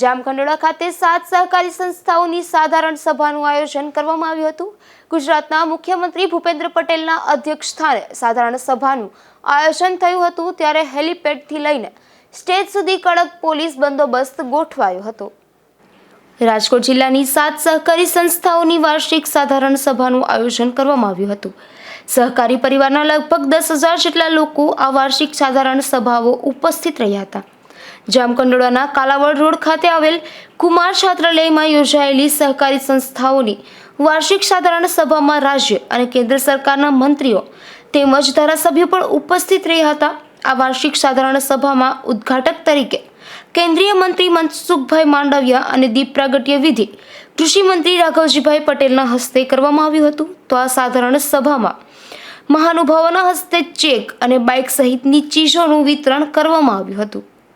જામખંડોળા ખાતે સાત સહકારી સંસ્થાઓની સાધારણ સભાનું આયોજન કરવામાં આવ્યું હતું. ગુજરાતના મુખ્યમંત્રી ભૂપેન્દ્ર પટેલના અધ્યક્ષ સ્થાને સાધારણ સભાનું આયોજન થયું હતું ત્યારે હેલીપેડથી લઈને સ્ટેજ સુધી કડક પોલીસ બંદોબસ્ત ગોઠવાયો હતો. રાજકોટ જિલ્લાની સાત સહકારી સંસ્થાઓની વાર્ષિક સાધારણ સભાનું આયોજન કરવામાં આવ્યું હતું. સહકારી પરિવારના લગભગ દસ હજાર જેટલા લોકો આ વાર્ષિક સાધારણ સભાઓ ઉપસ્થિત રહ્યા હતા. જામકંડોળાના કાલાવડ રોડ ખાતે આવેલ કુમાર છાત્રાલયમાં યોજાયેલી સહકારી સંસ્થાઓની વાર્ષિક સાધારણ સભામાં રાજ્ય અને કેન્દ્ર સરકારના મંત્રીઓ તેમજ ધારાસભ્યો પણ ઉપસ્થિત રહ્યા હતા. આ વાર્ષિક સાધારણ સભામાં ઉદ્ઘાટક તરીકે કેન્દ્રીય મંત્રી મનસુખભાઈ માંડવિયા અને દીપ પ્રાગટ્ય વિધિ કૃષિ મંત્રી રાઘવજીભાઈ પટેલના હસ્તે કરવામાં આવ્યું હતું. તો આ સાધારણ સભામાં મહાનુભાવોના હસ્તે ચેક અને બાઇક સહિતની ચીજોનું વિતરણ કરવામાં આવ્યું હતું.